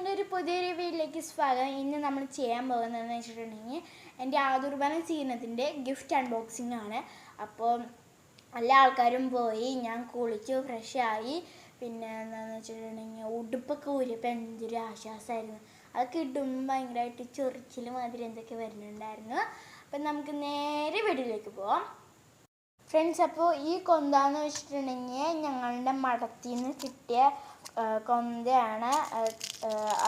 എന്റെ ഒരു പുതിയൊരു വീട്ടിലേക്ക് സ്വാഗതം. ഇന്ന് നമ്മൾ ചെയ്യാൻ പോകുന്നതെന്ന് വെച്ചിട്ടുണ്ടെങ്കിൽ എന്റെ ആദുർബാന സീനത്തിന്റെ ഗിഫ്റ്റ് അൺബോക്സിംഗ് ആണ്. അപ്പോൾ എല്ലാ ആൾക്കാരും പോയി ഞാൻ കുളിച്ചു ഫ്രഷായി പിന്നെ എന്താണെന്ന് വെച്ചിട്ടുണ്ടെങ്കിൽ ഉടുപ്പൊക്കെ ഊരിയപ്പോൾ എന്തൊരു ആശ്വാസമായിരുന്നു. അതൊക്കെ ഇടുമ്പോൾ ഭയങ്കരമായിട്ട് ചൊറിച്ചിൽ മാതിരി എന്തൊക്കെ വരുന്നുണ്ടായിരുന്നു. അപ്പം നമുക്ക് നേരെ വീട്ടിലേക്ക് പോവാം. ഫ്രണ്ട്സ് അപ്പോൾ ഈ കൊന്താന്ന് വെച്ചിട്ടുണ്ടെങ്കിൽ ഞങ്ങളുടെ മഠത്തിൽ നിന്ന് കിട്ടിയ കൊന്തയാണ്.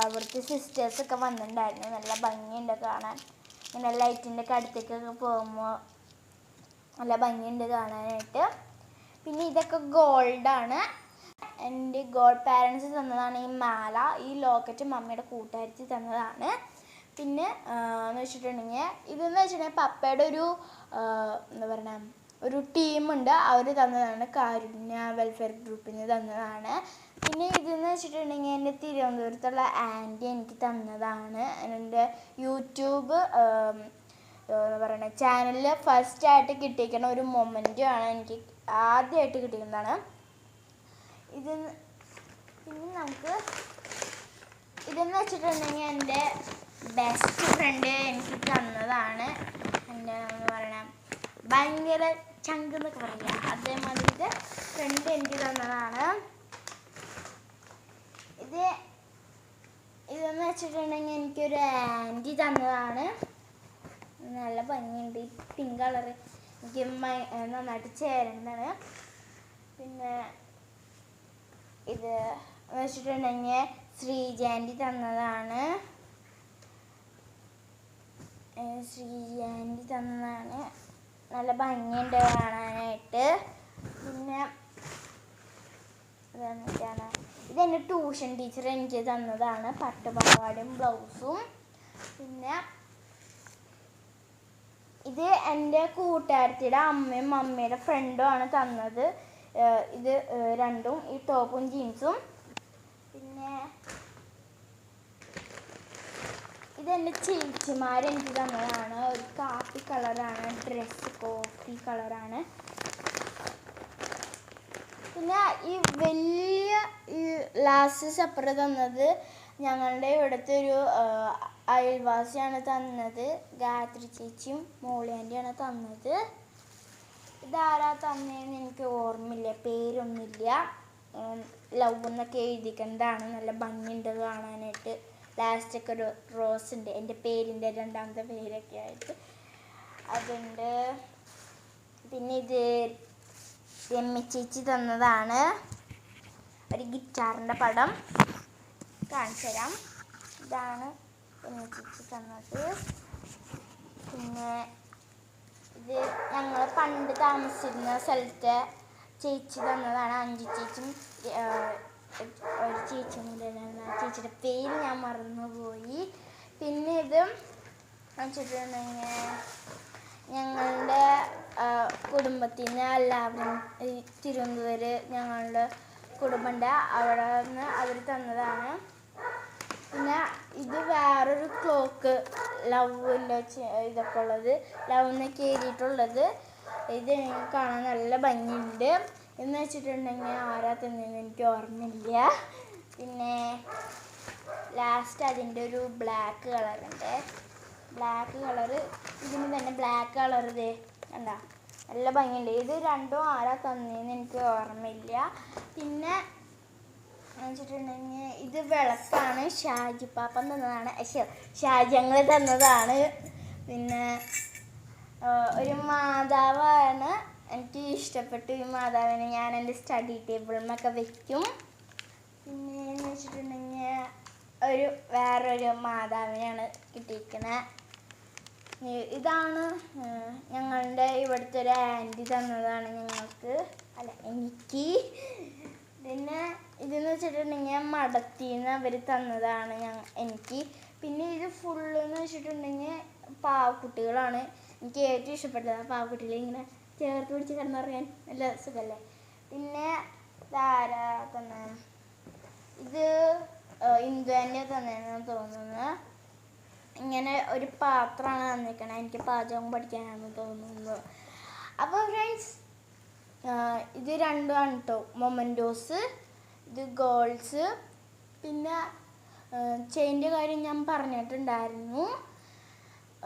അവിടുത്തെ സിസ്റ്റേഴ്സൊക്കെ വന്നിട്ടുണ്ടായിരുന്നു. നല്ല ഭംഗിയുണ്ട് കാണാൻ. ഇങ്ങനെ ലൈറ്റിന്റെ ഒക്കെ അടുത്തേക്കൊക്കെ പോകുമ്പോൾ നല്ല ഭംഗിയുണ്ട് കാണാനായിട്ട്. പിന്നെ ഇതൊക്കെ ഗോൾഡാണ് എന്റെ ഗോഡ് പാരൻസ് തന്നതാണ് ഈ മാല. ഈ ലോക്കറ്റ് മമ്മിയുടെ കൂട്ടുകാരിച്ച് തന്നതാണ്. പിന്നെ എന്ന് വെച്ചിട്ടുണ്ടെങ്കിൽ ഇതെന്ന് വെച്ചിട്ടുണ്ടെങ്കിൽ പപ്പയുടെ ഒരു എന്താ പറയുക ഒരു ടീമുണ്ട്. അവർ തന്നതാണ് കാരുണ്യ വെൽഫെയർ ഗ്രൂപ്പിന് തന്നതാണ്. പിന്നെ ഇതെന്ന് വെച്ചിട്ടുണ്ടെങ്കിൽ എന്റെ തിരുവനന്തപുരത്തുള്ള ആന്റി എനിക്ക് തന്നതാണ്. എന്റെ യൂട്യൂബ് എന്താ പറയണ ചാനലിൽ ഫസ്റ്റായിട്ട് കിട്ടിയിരിക്കുന്ന ഒരു മൊമെന്റും ആണ് എനിക്ക് ആദ്യമായിട്ട് കിട്ടിയിരുന്നതാണ് ഇത് പിന്നെ നമുക്ക് ഇതെന്ന് വെച്ചിട്ടുണ്ടെങ്കിൽ എന്റെ ബെസ്റ്റ് ഫ്രണ്ട് എനിക്ക് തന്നതാണ്. എന്റെ എന്ന് പറയണ ഭയങ്കര ചങ്ക് എന്നൊക്കെ പറയാം അതേമാതിരി ഫ്രണ്ട് എനിക്ക് തന്നതാണ് ഇത് ഇതെന്ന് വെച്ചിട്ടുണ്ടെങ്കിൽ എനിക്കൊരു ആന്റി തന്നതാണ്. നല്ല ഭംഗിയുണ്ട്. ഈ പിങ്ക് കളർ എനിക്ക് നന്നായിട്ട് ചേരുന്നതാണ് പിന്നെ ഇത് വെച്ചിട്ടുണ്ടെങ്കിൽ ശ്രീജാന്റി തന്നതാണ്. ശ്രീജാന്റി തന്നതാണ്. നല്ല ഭംഗിയുണ്ട് കാണാനായിട്ട്. പിന്നെ ഇതെന്തൊക്കെയാണ് ഇതെന്റെ ട്യൂഷൻ ടീച്ചർ എനിക്ക് തന്നതാണ്. പട്ടുപാവാടയും ബ്ലൗസും പിന്നെ ഇത് എന്റെ കൂട്ടുകാരത്തിയുടെ അമ്മയും മമ്മിയുടെ ഫ്രണ്ടും ആണ് തന്നത്. ഇത് രണ്ടും ഈ ടോപ്പും ജീൻസും പിന്നെ ഇതെന്റെ ചേച്ചിമാർ എനിക്ക് തന്നതാണ്. ഒരു കാപ്പി കളറാണ് ഡ്രസ്സ് കോഫി കളറാണ്. പിന്നെ ഈ വലിയ ഈ ലാസ്റ്റ് സപ്പർ തന്നത് ഞങ്ങളുടെ ഇവിടുത്തെ ഒരു അയൽവാസിയാണ് തന്നത്. ഗായത്രി ചേച്ചിയും മോളിയാന്റെയാണ് തന്നത്. ഇതാരാ തന്നതെന്ന് എനിക്ക് ഓർമ്മയില്ല പേരൊന്നുമില്ല. ലവ് എന്നൊക്കെ എഴുതിക്കുന്നതാണ് നല്ല ഭംഗിയുണ്ട് കാണാനായിട്ട്. ലാസ്റ്റൊക്കെ ഒരു റോസ് ഉണ്ട് എന്റെ പേരിന്റെ രണ്ടാമത്തെ പേരൊക്കെ ആയിട്ട്. അതുണ്ട്. പിന്നെ ഇത് രമ്മി ചേച്ചി തന്നതാണ്. ഒരു ഗിറ്റാറിന്റെ പടം. കാണിച്ചു തരാം. ഇതാണ് രമ്മി ചേച്ചി തന്നത്. പിന്നെ ഇത് ഞങ്ങൾ പണ്ട് താമസിച്ചിരുന്ന സ്ഥലത്തെ ചേച്ചി തന്നതാണ്. അഞ്ചു ചേച്ചിയും ആ, ഒരു ചേച്ചിയും കൂടെ ചേച്ചിയുടെ പേര് ഞാൻ മറന്നുപോയി. പിന്നെ ഇത് വെച്ചിട്ടുണ്ടെങ്കിൽ ഞങ്ങളുടെ കുടുംബത്തിന് എല്ലാവരും തിരുവനന്തപുരം ഞങ്ങളുടെ കുടുംബമുണ്ട്. അവിടെ നിന്ന് അവർ തന്നതാണ്. പിന്നെ ഇത് വേറൊരു ക്ലോക്ക് ലവിന്റെ ഇതൊക്കെ ഉള്ളത്. ലവ് എന്നൊക്കെ എഴുതിയിട്ടുള്ളത് ഇത് കാണാൻ നല്ല ഭംഗിയുണ്ട്. എന്ന് വെച്ചിട്ടുണ്ടെങ്കിൽ ആരാ തന്നെ എനിക്ക് ഓർമ്മയില്ല. പിന്നെ ലാസ്റ്റ് അതിന്റെ ഒരു ബ്ലാക്ക് കളറുണ്ട് ബ്ലാക്ക് കളറ് ഇതിന് തന്നെ ബ്ലാക്ക് കളർ ഇത്. എന്താ നല്ല ഭംഗിയുണ്ട്. ഇത് രണ്ടും ആരാ തന്നതെന്ന് എനിക്ക് ഓർമ്മയില്ല. പിന്നെ വെച്ചിട്ടുണ്ടെങ്കിൽ ഇത് വിളക്കാണ്. ഷാജി പാപ്പൻ തന്നതാണ്. ഷാജങ്ങൾ തന്നതാണ്. പിന്നെ ഒരു മാതാവാണ് എനിക്ക് ഇഷ്ടപ്പെട്ടു ഈ മാതാവിനെ ഞാൻ എന്റെ സ്റ്റഡി ടേബിളിലൊക്കെ വയ്ക്കും പിന്നെ എന്ന് വെച്ചിട്ടുണ്ടെങ്കിൽ ഒരു വേറൊരു മാതാവിനെയാണ് കിട്ടിയിരിക്കുന്നത്. ഇതാണ് ഞങ്ങളുടെ ഇവിടുത്തെ ഒരു ആന്റി തന്നതാണ് ഞങ്ങൾക്ക്. അല്ല എനിക്ക്. പിന്നെ ഇതെന്ന് വെച്ചിട്ടുണ്ടെങ്കിൽ മടത്തിന്ന് അവർ തന്നതാണ് ഞങ്ങൾ എനിക്ക്. പിന്നെ ഇത് ഫുള്ള് എന്ന് വെച്ചിട്ടുണ്ടെങ്കിൽ പാവക്കുട്ടികളാണ്. എനിക്ക് ഏറ്റവും ഇഷ്ടപ്പെട്ടത് പാവക്കുട്ടികളെ ഇങ്ങനെ ചേർത്ത് പിടിച്ച് കിടന്നുറങ്ങാൻ നല്ല സുഖമല്ലേ പിന്നെ ധാരാ തന്നെ? ഇത് ഇന്ദു തന്നെ തന്നെയാണെന്ന് തോന്നുന്നത് ഇങ്ങനെ ഒരു പാത്രമാണ് തന്നിരിക്കണത് എനിക്ക് പാചകം പഠിക്കാനാണ് തോന്നുന്നത് അപ്പോൾ ഫ്രണ്ട്സ് ഇത് രണ്ടുമാണ് കേട്ടോ മൊമന്റോസ് ഇത് ഗോൾസ് പിന്നെ ചെയിന്റെ കാര്യം ഞാൻ പറഞ്ഞിട്ടുണ്ടായിരുന്നു.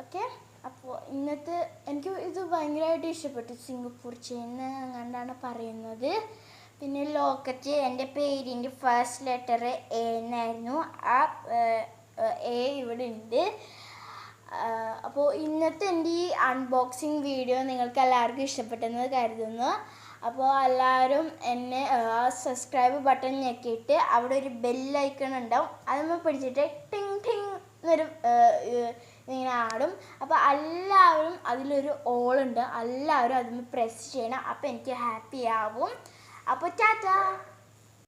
ഓക്കെ? അപ്പോൾ ഇന്നത്തെ എനിക്ക് ഇത് ഭയങ്കരമായിട്ട് ഇഷ്ടപ്പെട്ടു. സിംഗപ്പൂർ ചെയിൻ കണ്ടാണ് പറയുന്നത്. പിന്നെ ലോക്കറ്റ് എന്റെ പേരിന്റെ ഫസ്റ്റ് ലെറ്റർ എ എന്നായിരുന്നു ആ എ ഇവിടെ ഉണ്ട് അപ്പോൾ ഇന്നത്തെ എന്റെ ഈ അൺബോക്സിങ് വീഡിയോ നിങ്ങൾക്ക് എല്ലാവർക്കും ഇഷ്ടപ്പെട്ടെന്ന് കരുതുന്നു. അപ്പോൾ എല്ലാവരും എന്നെ ആ സബ്സ്ക്രൈബ് ബട്ടൺ ഞെക്കിയിട്ട് അവിടെ ഒരു ബെല്ലൈക്കൺ ഉണ്ടാവും. അതൊന്ന് പിടിച്ചിട്ട് ടിങ് ടിങ് എന്നൊരു ഇങ്ങനെ ആടും. അപ്പോൾ എല്ലാവരും അതിലൊരു ഓളുണ്ട് എല്ലാവരും അതിന് പ്രസ് ചെയ്യണം. അപ്പോൾ എനിക്ക് ഹാപ്പി ആവും. അപ്പോൾ ടാറ്റാ